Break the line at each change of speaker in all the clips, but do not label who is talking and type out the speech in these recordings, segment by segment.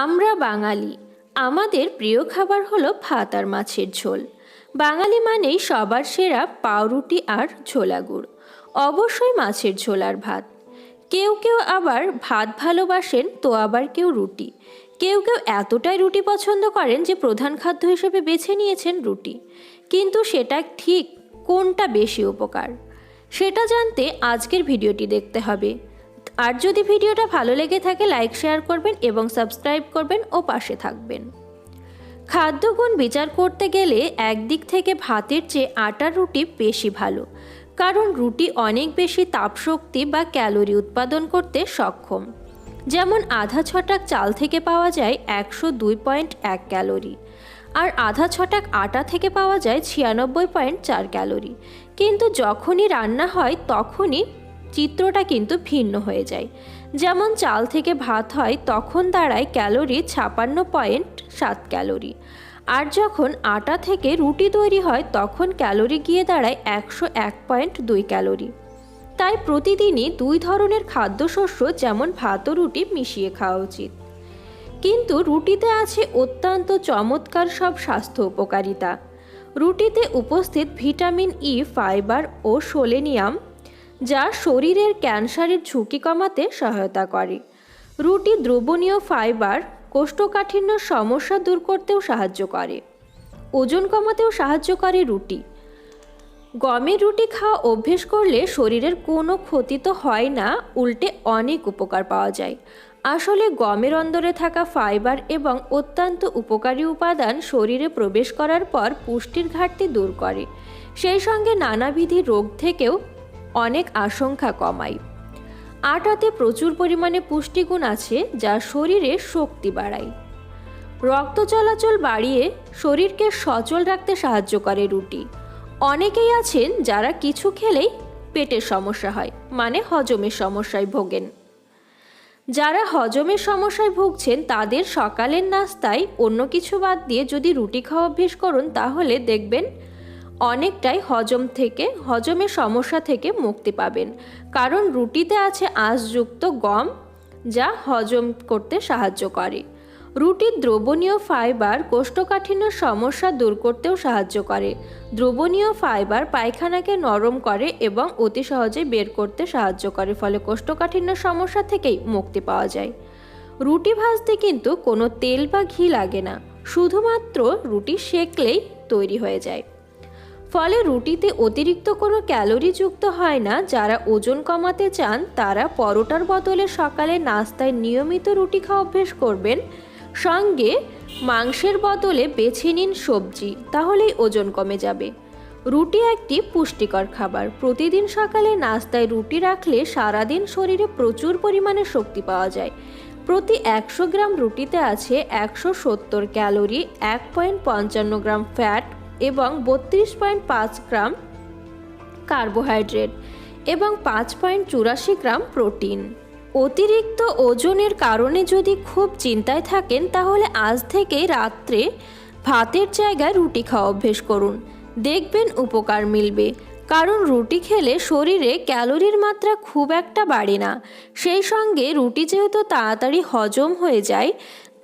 আমরা বাঙালি। আমাদের প্রিয় খাবার হলো ভাত আর মাছের ঝোল। বাঙালি মানেই সবার সেরা পাউরুটি আর ছোলা গুড় অবশ্যই মাছের ঝোল আর ভাত। কেউ কেউ আবার ভাত ভালোবাসেন তো আবার কেউ রুটি। কেউ কেউ এতটাই রুটি পছন্দ করেন যে প্রধান খাদ্য হিসেবে বেছে নিয়েছেন রুটি। কিন্তু সেটা ঠিক কোনটা বেশি উপকার? সেটা জানতে আজকের ভিডিওটি দেখতে হবে। আর যদি ভিডিওটা ভালো লেগে থাকে, লাইক, শেয়ার করবেন এবং সাবস্ক্রাইব করবেন ও পাশে থাকবেন। খাদ্যগুণ বিচার করতে গেলে একদিক থেকে ভাতের চেয়ে আটার রুটি বেশি ভালো, কারণ রুটি অনেক বেশি তাপশক্তি বা ক্যালোরি উৎপাদন করতে সক্ষম। যেমন আধা ছটাক চাল থেকে পাওয়া যায় একশো দুই পয়েন্ট এক ক্যালোরি, আর আধা ছটাক আটা থেকে পাওয়া যায় ছিয়ানব্বই পয়েন্ট চার ক্যালোরি। কিন্তু যখনই রান্না হয়, তখনই চিত্রটা কিন্তু ভিন্ন হয়ে যায়। যেমন চাল থেকে ভাত হয়, তখন দাঁড়ায় ক্যালোরি ছাপান্ন পয়েন্ট সাত ক্যালোরি। আর যখন আটা থেকে রুটি তৈরি হয়, তখন ক্যালোরি গিয়ে দাঁড়ায় একশো এক পয়েন্ট দুই ক্যালোরি। তাই প্রতিদিনই দুই ধরনের খাদ্যশস্য, যেমন ভাত ও রুটি, মিশিয়ে খাওয়া উচিত। কিন্তু রুটিতে আছে অত্যন্ত চমৎকার সব স্বাস্থ্য উপকারিতা। রুটিতে উপস্থিত ভিটামিন ই, ফাইবার ও সোলেনিয়াম যা শরীরের ক্যান্সারের ঝুঁকি কমাতে সহায়তা করে। রুটি দ্রবণীয় ফাইবার কোষ্ঠকাঠিন্য সমস্যা দূর করতেও সাহায্য করে। ওজন কমাতেও সাহায্য করে রুটি। গমের রুটি খাওয়া অভ্যেস করলে শরীরের কোনো ক্ষতি তো হয় না, উল্টে অনেক উপকার পাওয়া যায়। আসলে গমের অন্দরে থাকা ফাইবার এবং অত্যন্ত উপকারী উপাদান শরীরে প্রবেশ করার পর পুষ্টির ঘাটতি দূর করে। সেই সঙ্গে নানাবিধি রোগ থেকেও অনেক আশঙ্কা কমায়। আটাতে প্রচুর পরিমাণে পুষ্টিগুণ আছে যা শরীরে শক্তি বাড়ায়। রক্ত চলাচল বাড়িয়ে শরীরকে সচল রাখতে সাহায্য করে রুটি। অনেকেই আছেন যারা কিছু খেলেই পেটের সমস্যা হয় মানে হজমের সমস্যায় ভোগেন। যারা হজমের সমস্যায় ভুগছেন, তাদের সকালের নাস্তায় অন্য কিছু বাদ দিয়ে যদি রুটি খাওয়া অভ্যেস করুন, তাহলে দেখবেন অনেকটাই হজম থেকে, হজমের সমস্যা থেকে মুক্তি পাবেন। কারণ রুটিতে আছে আঁশযুক্ত গম, যা হজম করতে সাহায্য করে। রুটির দ্রবণীয় ফাইবার কোষ্ঠকাঠিন্য সমস্যা দূর করতেও সাহায্য করে। দ্রবণীয় ফাইবার পায়খানাকে নরম করে এবং অতি সহজে বের করতে সাহায্য করে, ফলে কোষ্ঠকাঠিন্য সমস্যা থেকেই মুক্তি পাওয়া যায়। রুটি ভাজতে কিন্তু কোনো তেল বা ঘি লাগে না। শুধুমাত্র রুটি সেকলেই তৈরি হয়ে যায়। ফলে রুটিতে অতিরিক্ত কোনো ক্যালোরি যুক্ত হয় না। যারা ওজন কমাতে চান, তারা পরোটার বদলে সকালে নাস্তায় নিয়মিত রুটি খাওয়া অভ্যেস করবেন। সঙ্গে মাংসের বদলে বেছে নিন সবজি, তাহলেই ওজন কমে যাবে। রুটি একটি পুষ্টিকর খাবার। প্রতিদিন সকালে নাস্তায় রুটি রাখলে সারাদিন শরীরে প্রচুর পরিমাণে শক্তি পাওয়া যায়। প্রতি একশো গ্রাম রুটিতে আছে একশো সত্তর ক্যালোরি, এক পয়েন্ট পঞ্চান্ন গ্রাম ফ্যাট এবং বত্রিশ পয়েন্ট পাঁচ গ্রাম কার্বোহাইড্রেট এবং পাঁচ পয়েন্ট চুরাশি গ্রাম প্রোটিন। অতিরিক্ত ওজনের কারণে যদি খুব চিন্তায় থাকেন, তাহলে আজ থেকেই রাত্রে ভাতের জায়গায় রুটি খাওয়া অভ্যেস করুন। দেখবেন উপকার মিলবে, কারণ রুটি খেলে শরীরে ক্যালোরির মাত্রা খুব একটা বাড়ে না। সেই সঙ্গে রুটি যেহেতু তাড়াতাড়ি হজম হয়ে যায়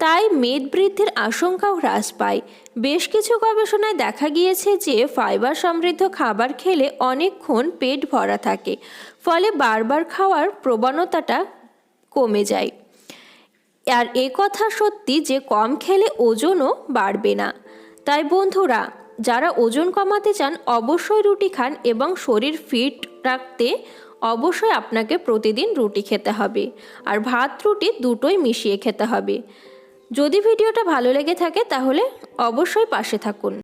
তাই মেদ বৃদ্ধির আশঙ্কাও হ্রাস পায়। বেশ কিছু গবেষণায় দেখা গিয়েছে যে ফাইবার সমৃদ্ধ খাবার খেলে অনেকক্ষণ পেট ভরা থাকে, ফলে বারবার খাওয়ার প্রবণতাটা কমে যায়। আর এ কথা সত্যি যে কম খেলে ওজনও বাড়বে না। তাই বন্ধুরা, যারা ওজন কমাতে চান অবশ্যই রুটি খান এবং শরীর ফিট রাখতে অবশ্যই আপনাকে প্রতিদিন রুটি খেতে হবে। আর ভাত রুটি দুটোই মিশিয়ে খেতে হবে। যদি ভিডিওটা ভালো লেগে থাকে তাহলে অবশ্যই পাশে থাকুন।